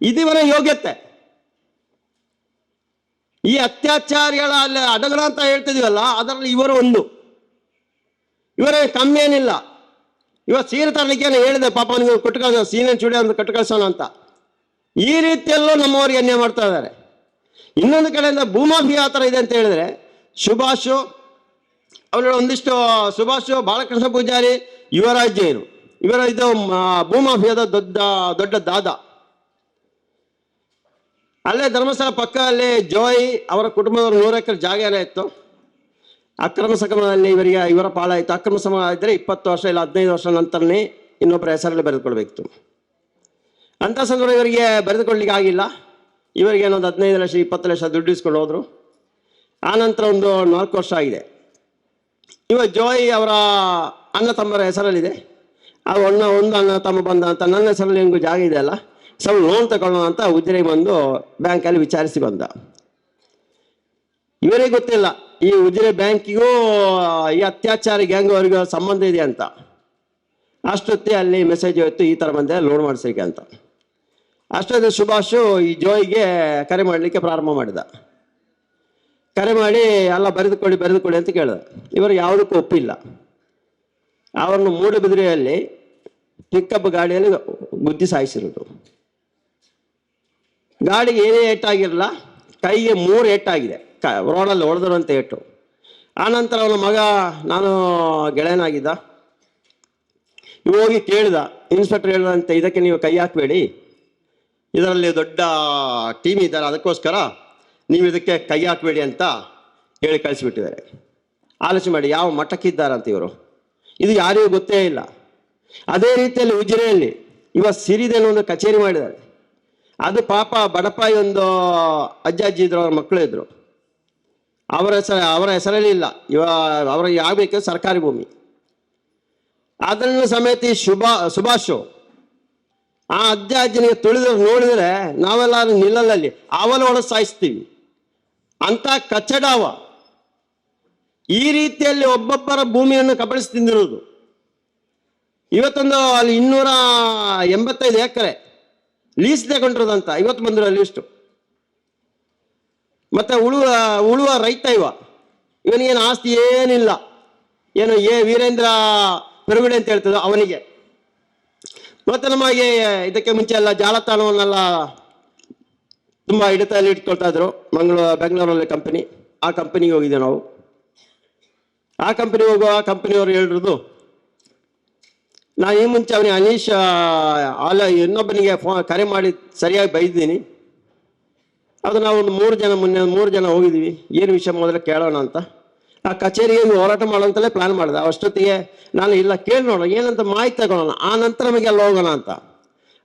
[SPEAKER 1] ಇದೀವನ ಯೋಗ್ಯತೆ. ಈ ಅತ್ಯಾಚಾರಿಗಳ ಅಲ್ಲಿ ಅಡಗರ ಅಂತ ಹೇಳ್ತಿದೀವಲ್ಲ, ಅದರಲ್ಲಿ ಇವರು ಒಂದು. ಇವರೇ ಕಮ್ಮಿ ಏನಿಲ್ಲ ಇವ ಸೀರೆ ತರಲಿಕ್ಕೆ ಹೇಳಿದೆ, ಪಾಪ ನೀವು ಕೊಟ್ಟು ಕಳಿಸೋ ಸೀನೆ ಚೂಡಿ ಅಂತ ಕೊಟ್ಟು ಕಳ್ಸೋಣ ಅಂತ. ಈ ರೀತಿಯಲ್ಲೂ ನಮ್ಮವರಿಗೆ ಅನ್ಯಾಯ ಮಾಡ್ತಾ ಇದ್ದಾರೆ. ಇನ್ನೊಂದು ಕಡೆಯಿಂದ ಭೂಮಾಫಿ ಆ ಥರ ಇದೆ ಅಂತ ಹೇಳಿದ್ರೆ, ಸುಭಾಷು ಅವರ ಒಂದಿಷ್ಟು, ಸುಭಾಷು ಬಾಲಕೃಷ್ಣ ಪೂಜಾರಿ ಯುವರಾಜ್ ಇರು ಇವರ ಇದು ಭೂಮಾಫಿಯಾದ ದೊಡ್ಡ ದೊಡ್ಡ ದಾದ. ಅಲ್ಲೇ ಧರ್ಮಸ್ಥಳ ಪಕ್ಕ ಅಲ್ಲೇ ಜೋಯಿ ಅವರ ಕುಟುಂಬದವರು ನೂರು ಎಕರೆ ಜಾಗ ಇತ್ತು. ಅಕ್ರಮ ಸಕ್ರಮದಲ್ಲಿ ಇವರಿಗೆ ಇವರ ಪಾಲಾಯಿತು. ಅಕ್ರಮ ಸಮ ಇದ್ದರೆ ಇಪ್ಪತ್ತು ವರ್ಷ ಇಲ್ಲ ಹದಿನೈದು ವರ್ಷ ನಂತರನೇ ಇನ್ನೊಬ್ಬರ ಹೆಸರಲ್ಲಿ ಬರೆದುಕೊಳ್ಬೇಕಿತ್ತು. ಅಂಥ ಸಂದರ್ಭ ಇವರಿಗೆ ಬರೆದುಕೊಳ್ಳಿಕ್ಕೆ ಆಗಿಲ್ಲ. ಇವರಿಗೆ ಏನೊಂದು ಹದಿನೈದು ಲಕ್ಷ, ಇಪ್ಪತ್ತು ಲಕ್ಷ ದುಡ್ಡು ಇಸ್ಕೊಂಡು ಹೋದರು. ಆನಂತರ ಒಂದು ನಾಲ್ಕು ವರ್ಷ ಆಗಿದೆ. ಇವ ಜೋಯ್ ಅವರ ಅಣ್ಣ ತಮ್ಮರ ಹೆಸರಲ್ಲಿದೆ. ಆ ಅಣ್ಣ ಒಂದು ಅಣ್ಣ ತಮ್ಮ ಬಂದ ಅಂತ ನನ್ನ ಹೆಸರಲ್ಲಿ ನಿಮಗೂ ಜಾಗ ಇದೆ ಅಲ್ಲ ಸ್ವಲ್ಪ ಲೋನ್ ತಗೊಳ್ಳೋಣ ಅಂತ ಉಜಿರೆಗೆ ಬಂದು ಬ್ಯಾಂಕಲ್ಲಿ ವಿಚಾರಿಸಿ ಬಂದ. ಇವರಿಗೆ ಗೊತ್ತಿಲ್ಲ. ಈ ಉಜಿರೆ ಬ್ಯಾಂಕಿಗೂ, ಈ ಅತ್ಯಾಚಾರ ಗ್ಯಾಂಗ್ ಅವರಿಗೂ ಸಂಬಂಧ ಇದೆ ಅಂತ. ಅಷ್ಟೊತ್ತಿ ಅಲ್ಲಿ ಮೆಸೇಜ್ ಹೋಯ್ತು, ಈ ಥರ ಬಂದೆ ಲೋನ್ ಮಾಡಿಸಲಿಕ್ಕೆ ಅಂತ. ಅಷ್ಟೊತ್ತಿಗೆ ಸುಭಾಷು ಈ ಜೋಯಿಗೆ ಕರೆ ಮಾಡಲಿಕ್ಕೆ ಪ್ರಾರಂಭ ಮಾಡಿದ. ಕರೆ ಮಾಡಿ ಎಲ್ಲ ಬರೆದುಕೊಳ್ಳಿ ಬರೆದುಕೊಳ್ಳಿ ಅಂತ ಕೇಳಿದ. ಇವರು ಯಾವುದಕ್ಕೂ ಒಪ್ಪಿಲ್ಲ. ಅವರನ್ನು ಮೂಡುಬಿದ್ರೆಯಲ್ಲಿ ಪಿಕಪ್ ಗಾಡಿಯಲ್ಲಿ ಗುದ್ದಿ ಸಾಯಿಸಿರೋದು. ಗಾಡಿಗೆ ಏನೇ ಏಟಾಗಿರಲ್ಲ, ಕೈಗೆ ಮೂರು ಏಟಾಗಿದೆ. ಕ ರೋಡಲ್ಲಿ ಹೊಡೆದ್ರು ಅಂತ ಇಟ್ಟು ಆನಂತರ ಅವನ ಮಗ, ನಾನು ಗೆಳೆಯನಾಗಿದ್ದ. ಹೋಗಿ ಕೇಳಿದ, ಇನ್ಸ್ಪೆಕ್ಟರ್ ಹೇಳಿದಂತೆ ಇದಕ್ಕೆ ನೀವು ಕೈ ಹಾಕಬೇಡಿ. ಇದರಲ್ಲಿ ದೊಡ್ಡ ಟೀಮ್ ಇದ್ದಾರೆ, ಅದಕ್ಕೋಸ್ಕರ ನೀವು ಇದಕ್ಕೆ ಕೈ ಹಾಕಬೇಡಿ ಅಂತ ಹೇಳಿ ಕಳಿಸಿಬಿಟ್ಟಿದ್ದಾರೆ. ಆಲೋಚನೆ ಮಾಡಿ, ಯಾವ ಮಠಕ್ಕಿದ್ದಾರಂತ ಇವರು. ಇದು ಯಾರಿಗೂ ಗೊತ್ತೇ ಇಲ್ಲ. ಅದೇ ರೀತಿಯಲ್ಲಿ ಉಜಿರೆಯಲ್ಲಿ, ಇವ ಸಿರಿದೇನು ಒಂದು ಕಚೇರಿ ಮಾಡಿದ್ದಾರೆ. ಅದು ಪಾಪ ಬಡಪಾಯಿ ಒಂದು ಅಜ್ಜ ಅಜ್ಜಿ ಇದ್ರು, ಅವ್ರ ಮಕ್ಕಳು ಇದ್ರು. ಅವರ ಹೆಸರು, ಅವರ ಹೆಸರಲ್ಲಿ ಇಲ್ಲ. ಇವ ಅವ್ರಿಗೆ ಯಾಗಬೇಕು ಸರ್ಕಾರಿ ಭೂಮಿ. ಅದನ್ನು ಸಮೇತ ಶುಭಾ ಸುಭಾಷು ಆ ಅಜ್ಜ ಅಜ್ಜನಿಗೆ ತುಳಿದ್ರೆ ನೋಡಿದ್ರೆ ನಾವೆಲ್ಲ ನಿಲ್ಲಲ್ಲಿ ಅವಲ ಒಳ ಸಾಯಿಸ್ತೀವಿ. ಅಂತ ಕಚ್ಚಡಾವ ಈ ರೀತಿಯಲ್ಲಿ ಒಬ್ಬೊಬ್ಬರ ಭೂಮಿಯನ್ನು ಕಬಳಿಸ್ತಿಂದಿರುವುದು. ಇವತ್ತೊಂದು ಅಲ್ಲಿ ಇನ್ನೂರ ಎಂಬತ್ತೈದು ಎಕರೆ ಲೀಸ್ ತಗೊಂಡಿರೋದಂತ. ಇವತ್ತು ಬಂದಿರೋ ಲೀಸ್ಟು ಮತ್ತೆ ಉಳುವ ಉಳುವ ರೈತ ಇವ. ಇವನಿಗೇನು ಆಸ್ತಿ ಏನಿಲ್ಲ. ಏನು ಏ ವೀರೇಂದ್ರ ಪೆರುಗುಡೆ ಅಂತ ಹೇಳ್ತದ ಅವನಿಗೆ. ಮತ್ತೆ ನಮಗೆ ಇದಕ್ಕೆ ಮುಂಚೆ ಎಲ್ಲ ಜಾಲತಾಣವನ್ನೆಲ್ಲ ತುಂಬ ಹಿಡಿತದಲ್ಲಿ ಇಟ್ಕೊಳ್ತಾ ಇದ್ರು. ಮಂಗಳೂರು, ಬೆಂಗಳೂರಲ್ಲಿ ಕಂಪನಿ ಆ ಕಂಪನಿಗೆ ಹೋಗಿದ್ದೆ ನಾವು. ಆ ಕಂಪನಿ ಹೋಗುವ ಆ ಕಂಪನಿಯವರು ಹೇಳಿರೋದು ನಾನು ಈ ಮುಂಚೆ ಅವನಿಗೆ ಅನೀಶ್, ಅಲ್ಲ ಇನ್ನೊಬ್ಬನಿಗೆ ಫೋನ್ ಕರೆ ಮಾಡಿ ಸರಿಯಾಗಿ ಬೈದಿದ್ದೀನಿ. ಅದು ನಾವು ಒಂದು ಮೂರು ಜನ ಮೊನ್ನೆ ಮೂರು ಜನ ಹೋಗಿದ್ವಿ. ಏನು ವಿಷಯ ಮೊದಲು ಕೇಳೋಣ ಅಂತ. ಆ ಕಚೇರಿಗೆ ಹೋರಾಟ ಮಾಡೋಂತಲೇ ಪ್ಲಾನ್ ಮಾಡಿದೆ. ಅಷ್ಟೊತ್ತಿಗೆ ನಾನು, ಇಲ್ಲ, ಕೇಳಿ ನೋಡೋಣ ಏನಂತ ಮಾಹಿತಿ ತಗೊಳ್ಳೋಣ ಆ ನಂತರ ನಮಗೆ ಅಲ್ಲಿ ಹೋಗೋಣ ಅಂತ.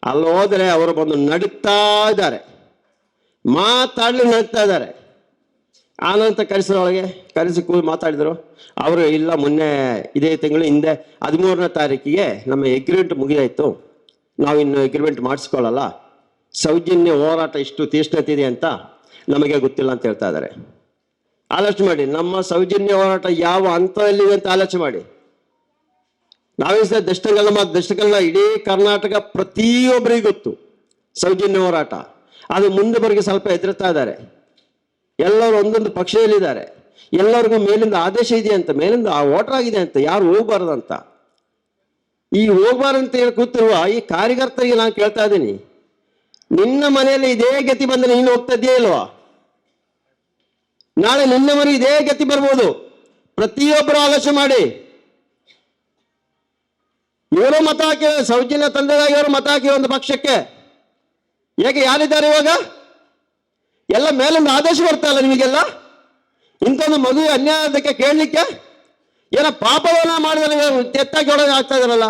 [SPEAKER 1] ಅಲ್ಲಿ ಹೋದರೆ ಅವರು ಬಂದು ನಡುತ್ತಾ ಇದ್ದಾರೆ. ಮಾತಾಡಲಿ ನಡುತ್ತಾ ಇದ್ದಾರೆ. ಆನಂತರ ಕರೆಸೋಳಗೆ ಕರೆಸಿ ಕೂ ಮಾತಾಡಿದರು. ಅವರು, ಇಲ್ಲ, ಮೊನ್ನೆ ಇದೇ ತಿಂಗಳು ಹಿಂದೆ ಹದಿಮೂರನೇ ತಾರೀಕಿಗೆ ನಮ್ಮ ಎಗ್ರಿಮೆಂಟ್ ನಾವು ಇನ್ನು ಎಗ್ರಿಮೆಂಟ್ ಮಾಡಿಸ್ಕೊಳ್ಳಲ್ಲ. ಸೌಜನ್ಯ ಹೋರಾಟ ಇಷ್ಟು ತೀಷ್ಣತೆ ಇದೆ ಅಂತ ನಮಗೆ ಗೊತ್ತಿಲ್ಲ ಅಂತ ಹೇಳ್ತಾ ಇದ್ದಾರೆ. ಆಲೋಚನೆ ಮಾಡಿ, ನಮ್ಮ ಸೌಜನ್ಯ ಹೋರಾಟ ಯಾವ ಹಂತದಲ್ಲಿದೆ ಅಂತ ಆಲೋಚನೆ ಮಾಡಿ. ನಾವೇ ಸಹ ಮಾತು ದಕ್ಷಿಣಗಲ್ಲ ಇಡೀ ಕರ್ನಾಟಕ ಪ್ರತಿಯೊಬ್ಬರಿಗೂ ಗೊತ್ತು, ಸೌಜನ್ಯ ಹೋರಾಟ. ಅದು ಮುಂದೆ ಸ್ವಲ್ಪ ಹೆದರ್ತಾ ಇದ್ದಾರೆ. ಎಲ್ಲರೂ ಒಂದೊಂದು ಪಕ್ಷದಲ್ಲಿದ್ದಾರೆ. ಎಲ್ಲರಿಗೂ ಮೇಲಿಂದ ಆದೇಶ ಇದೆ ಅಂತ, ಮೇಲಿಂದ ಆ ಓಟರ್ ಆಗಿದೆ ಅಂತ, ಯಾರು ಹೋಗ್ಬಾರ್ದಂತ ಈ ಹೋಗ್ಬಾರ್ದು ಅಂತ ಹೇಳಿ ಕೂತಿರುವ ಈ ಕಾರ್ಯಕರ್ತರಿಗೆ ನಾನು ಕೇಳ್ತಾ ಇದ್ದೀನಿ. ನಿನ್ನ ಮನೆಯಲ್ಲಿ ಇದೇ ಗತಿ ಬಂದರೆ ನೀನು ಹೋಗ್ತಾ ಇದೆಯಾ ಇಲ್ವಾ? ನಾಳೆ ನಿನ್ನ ಮನೆ ಇದೇ ಗತಿ ಬರ್ಬೋದು. ಪ್ರತಿಯೊಬ್ಬರು ಆಲೋಚನೆ ಮಾಡಿ. ಇವರು ಮತ ಹಾಕಿ, ಸೌಜನ್ಯ ತಂದೆಗಾಗಿ ಇವರು ಮತ ಹಾಕಿ ಒಂದು ಪಕ್ಷಕ್ಕೆ. ಹೇಗೆ ಯಾರಿದ್ದಾರೆ ಇವಾಗ? ಎಲ್ಲ ಮೇಲೊಂದು ಆದೇಶ ಬರ್ತಾ ನಿಮಗೆಲ್ಲ? ಇಂಥೊಂದು ಮದುವೆ ಅನ್ಯಾಯದಕ್ಕೆ ಕೇಳಲಿಕ್ಕೆ? ಏನೋ ಪಾಪವನ್ನ ಮಾಡಿದ್ರೆ ತೆತ್ತಾಗಿ ಒಳಗೆ ಆಗ್ತಾ ಇದಾರಲ್ಲ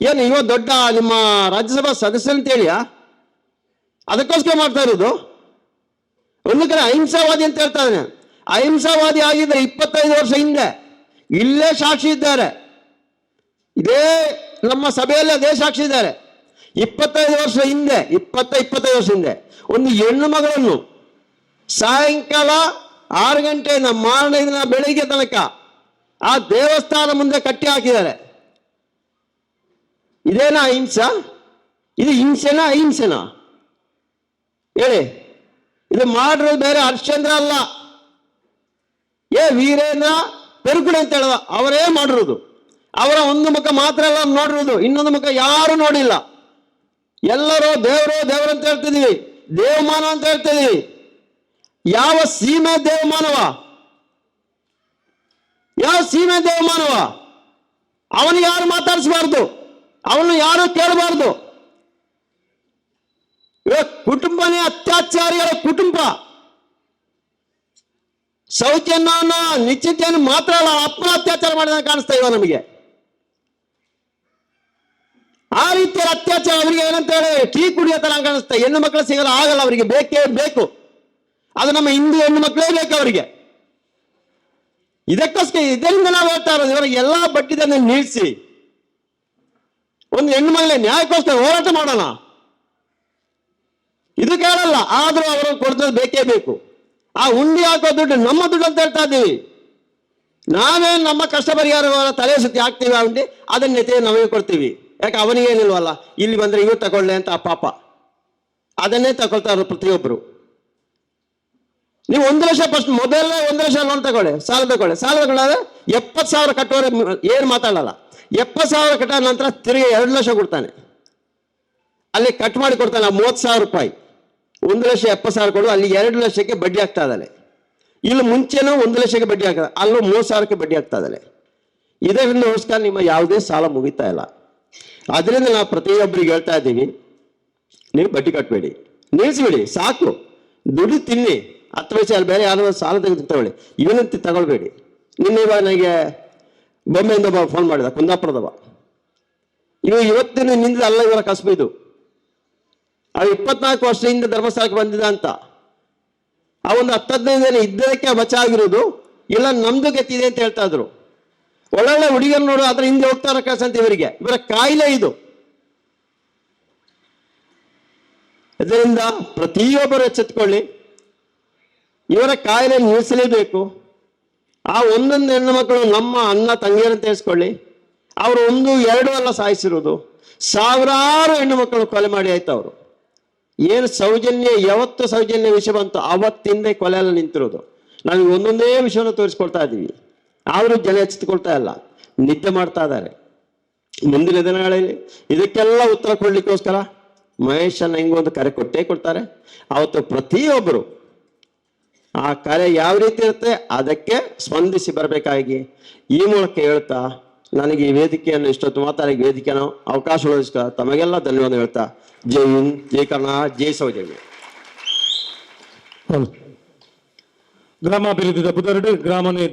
[SPEAKER 1] ಏನು ಇವ ದೊಡ್ಡ ನಿಮ್ಮ ರಾಜ್ಯಸಭಾ ಸದಸ್ಯ ಅಂತೇಳಿಯಾ? ಅದಕ್ಕೋಸ್ಕರ ಮಾಡ್ತಾ ಇರೋದು. ಒಂದು ಕಡೆ ಅಹಿಂಸಾವಾದಿ ಅಂತ ಹೇಳ್ತಾನೆ ಅಹಿಂಸಾವಾದಿ ಆಗಿದ್ರೆ ಇಪ್ಪತ್ತೈದು ವರ್ಷ ಹಿಂದೆ ಇಲ್ಲೇ ಸಾಕ್ಷಿ ಇದ್ದಾರೆ. ಇದೇ ನಮ್ಮ ಸಭೆಯಲ್ಲಿ ಅದೇ ಸಾಕ್ಷಿ ಇದ್ದಾರೆ. ಇಪ್ಪತ್ತೈದು ವರ್ಷ ಹಿಂದೆ, ಇಪ್ಪತ್ತ, ಇಪ್ಪತ್ತೈದು ವರ್ಷ ಹಿಂದೆ ಒಂದು ಹೆಣ್ಣು ಮಗಳನ್ನು ಸಾಯಂಕಾಲ ಆರು ಗಂಟೆಯಿಂದ ಮಾರನೇ ದಿನ ಬೆಳಿಗ್ಗೆ ತನಕ ಆ ದೇವಸ್ಥಾನ ಮುಂದೆ ಕಟ್ಟಿ ಹಾಕಿದ್ದಾರೆ. ಇದೇನಾ ಅಹಿಂಸಾ? ಇದು ಹಿಂಸೆನಾ ಅಹಿಂಸೆನಾ? ಹೇಳಿ. ಇದು ಮಾಡಿರೋದು ಬೇರೆ ಹರಿಶ್ಚಂದ್ರ ಅಲ್ಲ. ಏ ವೀರೇಂದ್ರ ಪೆರುಕುಡೆ ಅಂತ ಹೇಳುವ ಅವರೇ ಮಾಡಿರೋದು. ಅವರ ಒಂದು ಮುಖ ಮಾತ್ರ ಅಲ್ಲ ನೋಡಿರೋದು. ಇನ್ನೊಂದು ಮುಖ ಯಾರು ನೋಡಿಲ್ಲ. ಎಲ್ಲರೂ ದೇವರು ದೇವರು ಅಂತ ಹೇಳ್ತಿದೀವಿ ದೇವಮಾನ ಅಂತ ಹೇಳ್ತಿದೀವಿ ಯಾವ ಸೀಮೆ ದೇವಮಾನವ? ಯಾವ ಸೀಮೆ ದೇವಮಾನವ? ಅವನು ಯಾರು ಮಾತಾಡಿಸಬಾರ್ದು? ಅವನು ಯಾರು ಕೇಳಬಾರ್ದು? ಇವಾಗ ಕುಟುಂಬನೇ ಅತ್ಯಾಚಾರಿಗಳ ಕುಟುಂಬ. ಸೌಜನ್ಯನ ನಿಶ್ಚಿತೆಯನ್ನು ಮಾತ್ರ ಅಲ್ಲ ಅಪ್ಪನ ಅತ್ಯಾಚಾರ ಮಾಡಿದ ಕಾಣಿಸ್ತಾ ಇವ ನಮಗೆ? ಆ ರೀತಿಯ ಅತ್ಯಾಚಾರ ಅವರಿಗೆ ಏನಂತ ಹೇಳಿ ಟೀ ಕುಡಿಯೋ ತರ ಕಾಣಿಸ್ತಾ, ಹೆಣ್ಣು ಮಕ್ಕಳು ಸಿಗಲ್ಲ, ಆಗಲ್ಲ ಅವರಿಗೆ, ಬೇಕೇ ಬೇಕು. ಅದು ನಮ್ಮ ಹಿಂದೂ ಹೆಣ್ಣು ಮಕ್ಕಳೇ ಬೇಕು ಅವರಿಗೆ. ಇದಕ್ಕೋಸ್ಕರ ಇದರಿಂದ ನಾವು ಹೇಳ್ತಾ ಇರೋದು ಇವರಿಗೆ ಎಲ್ಲಾ ಬಡ್ಡಿದನ್ನು ನಿಲ್ಲಿಸಿ. ಒಂದು ಹೆಣ್ಣು ಮಗಳೇ ನ್ಯಾಯಕ್ಕೋಸ್ಕರ ಹೋರಾಟ ಮಾಡೋಣ. ಇದು ಕೇಳಲ್ಲ, ಆದ್ರೂ ಅವರು ಕೊಡ್ತದ್ದು ಬೇಕೇ ಬೇಕು. ಆ ಉಂಡಿ ಹಾಕೋ ದುಡ್ಡು ನಮ್ಮ ದುಡ್ಡು ಅಂತ ಹೇಳ್ತಾ ಇದ್ದೀವಿ. ನಾವೇ ನಮ್ಮ ಕಷ್ಟ ಪರಿಹಾರ ತಲೆ ಸುತ್ತಿ ಹಾಕ್ತೀವಿ ಆ ಉಂಡಿ, ಅದನ್ನ ಎತ್ತಿ ನಮಗೆ ಕೊಡ್ತೀವಿ. ಯಾಕೆ ಅವನಿಗೇನಿಲ್ವಲ್ಲ, ಇಲ್ಲಿ ಬಂದ್ರೆ ಇವ್ ತಗೊಳ್ಳೆ ಅಂತ ಆ ಪಾಪ. ಅದನ್ನೇ ತಗೊಳ್ತಾರೆ ಪ್ರತಿಯೊಬ್ಬರು ನೀವು ಒಂದು ಲಕ್ಷ ಫಸ್ಟ್ ಮೊದಲ ಒಂದು ಲಕ್ಷ ಲೋನ್ ತಗೊಳ್ಳಿ, ಸಾಲ ತಗೊಳ್ಳಿ. ಸಾಲ ತಗೊಂಡಾದ್ರೆ ಎಪ್ಪತ್ತು ಸಾವಿರ ಕಟ್ಟೋರೆ ಏನು ಮಾತಾಡಲ್ಲ. ಎಪ್ಪತ್ತು ಸಾವಿರ ಕಟ್ಟ ನಂತರ ತಿರುಗಿ ಎರಡು ಲಕ್ಷ ಕೊಡ್ತಾನೆ. ಅಲ್ಲಿ ಕಟ್ ಮಾಡಿ ಕೊಡ್ತಾನೆ, ಮೂವತ್ತು ಸಾವಿರ ರೂಪಾಯಿ. ಒಂದು ಲಕ್ಷ ಎಪ್ಪತ್ತು ಸಾವಿರ ಕೊಡು, ಅಲ್ಲಿ ಎರಡು ಲಕ್ಷಕ್ಕೆ ಬಡ್ಡಿ ಆಗ್ತಾ ಇದ್ದಾಳೆ ಇಲ್ಲಿ ಮುಂಚೆನೂ ಒಂದು ಲಕ್ಷಕ್ಕೆ ಬಡ್ಡಿ ಆಗ್ತದೆ ಅಲ್ಲೂ ಮೂರು ಸಾವಿರಕ್ಕೆ ಬಡ್ಡಿ ಆಗ್ತಾ ಇದ್ದಾನೆ. ಇದರಿಂದಗೋಸ್ಕರ ನಿಮ್ಮ ಯಾವುದೇ ಸಾಲ ಮುಗಿತಾ ಇಲ್ಲ. ಅದರಿಂದ ನಾವು ಪ್ರತಿಯೊಬ್ಬರಿಗೆ ಹೇಳ್ತಾ ಇದ್ದೀವಿ, ನೀವು ಬಡ್ಡಿ ಕಟ್ಟಬೇಡಿ ನಿಲ್ಲಿಸ್ಬಿಡಿ, ಸಾಕು. ದುಡ್ಡು ತಿನ್ನಿ. ಹತ್ತು ವಯಸ್ಸಲ್ಲಿ ಬೇರೆ ಯಾರು ಸಾಲ ತೆಗೆದು ತಗೊಳ್ಳಿ. ಇವನಂತ ತಗೊಳ್ಬೇಡಿ. ನಿನ್ನೆ ಇವಾಗ ನನಗೆ ಬೊಂಬೆಯಿಂದ ಫೋನ್ ಮಾಡಿದ, ಕುಂದಾಪುರದವ. ಇವು ಇವತ್ತಿನ ನಿಂದ ಅಲ್ಲ, ಇವರ ಕಸಬು ಇದು ಇಪ್ಪತ್ನಾಲ್ಕು ವರ್ಷದಿಂದ ಧರ್ಮಸ್ಥಳಕ್ಕೆ ಬಂದಿದ ಅಂತ. ಆ ಒಂದು ಹತ್ತು ಹದಿನೈದು ಜನ ಇದ್ದದಕ್ಕೆ ಬಚಾಗಿರೋದು ಇಲ್ಲ ನಮ್ದು ಗತಿದೆ ಅಂತ ಹೇಳ್ತಾ ಇದ್ರು. ಒಳ್ಳೊಳ್ಳೆ ಹುಡುಗಿಯರು ನೋಡು ಅದ್ರ ಹಿಂದೆ ಹೋಗ್ತಾರ ಕೆಲಸ ಅಂತ ಇವರಿಗೆ. ಇವರ ಕಾಯಿಲೆ ಇದು. ಇದರಿಂದ ಪ್ರತಿಯೊಬ್ಬರು ಎಚ್ಚೆತ್ಕೊಳ್ಳಿ ಇವರ ಕಾಯಿಲೆ ನಿಲ್ಲಿಸಲೇಬೇಕು. ಆ ಒಂದೊಂದು ಹೆಣ್ಣು ಮಕ್ಕಳು ನಮ್ಮ ಅನ್ನ ತಂಗಿಯರಂತ ತಿಳಿಸ್ಕೊಳ್ಳಿ ಅವರು ಒಂದು, ಎರಡು ಅಲ್ಲ ಸಾಯಿಸಿರೋದು. ಸಾವಿರಾರು ಹೆಣ್ಣು ಮಕ್ಕಳು ಕೊಲೆ ಮಾಡಿ ಆಯ್ತು ಅವರು. ಏನು ಸೌಜನ್ಯ, ಯಾವತ್ತು ಸೌಜನ್ಯ ವಿಷಯ ಬಂತು ಅವತ್ತಿಂದ ಕೊಲೆ ಎಲ್ಲ ನಿಂತಿರೋದು. ನಾವು ಒಂದೊಂದೇ ವಿಷಯವನ್ನು ತೋರಿಸ್ಕೊಳ್ತಾ ಇದ್ದೀವಿ. ಆದರೂ ಜನ ಎಚ್ಚೆತ್ತುಕೊಳ್ತಾ ಇಲ್ಲ. ನಿದ್ದೆ ಮಾಡ್ತಾ ಇದ್ದಾರೆ. ಮುಂದಿನ ದಿನಗಳಲ್ಲಿ ಇದಕ್ಕೆಲ್ಲ ಉತ್ತರ ಕೊಡ್ಲಿಕ್ಕೋಸ್ಕರ ಮಹೇಶನ ಹೆಂಗೊಂದು ಕರೆ ಕೊಟ್ಟೇ ಕೊಡ್ತಾರೆ. ಅವತ್ತು ಪ್ರತಿಯೊಬ್ಬರು ಆ ಕರೆ ಯಾವ ರೀತಿ ಇರುತ್ತೆ ಅದಕ್ಕೆ ಸ್ಪಂದಿಸಿ ಬರಬೇಕಾಗಿ ಈ ಮೂಲಕ ಹೇಳ್ತಾ ನನಗೆ ಈ ವೇದಿಕೆಯನ್ನು ಇಷ್ಟೊತ್ತು ಮಾತಾಡಿ ವೇದಿಕೆಯನ್ನು ಅವಕಾಶ ಒದಗಿಸ್ಕ ತಮಗೆಲ್ಲ ಧನ್ಯವಾದ ಹೇಳ್ತಾ. ಜೈ ಹಿಂದ್, ಜೈ ಕರ್ಣ ಜೈ ಸೌಜನ್ಯ.
[SPEAKER 2] ಗ್ರಾಮಾಭಿವೃದ್ಧಿ ಗ್ರಾಮ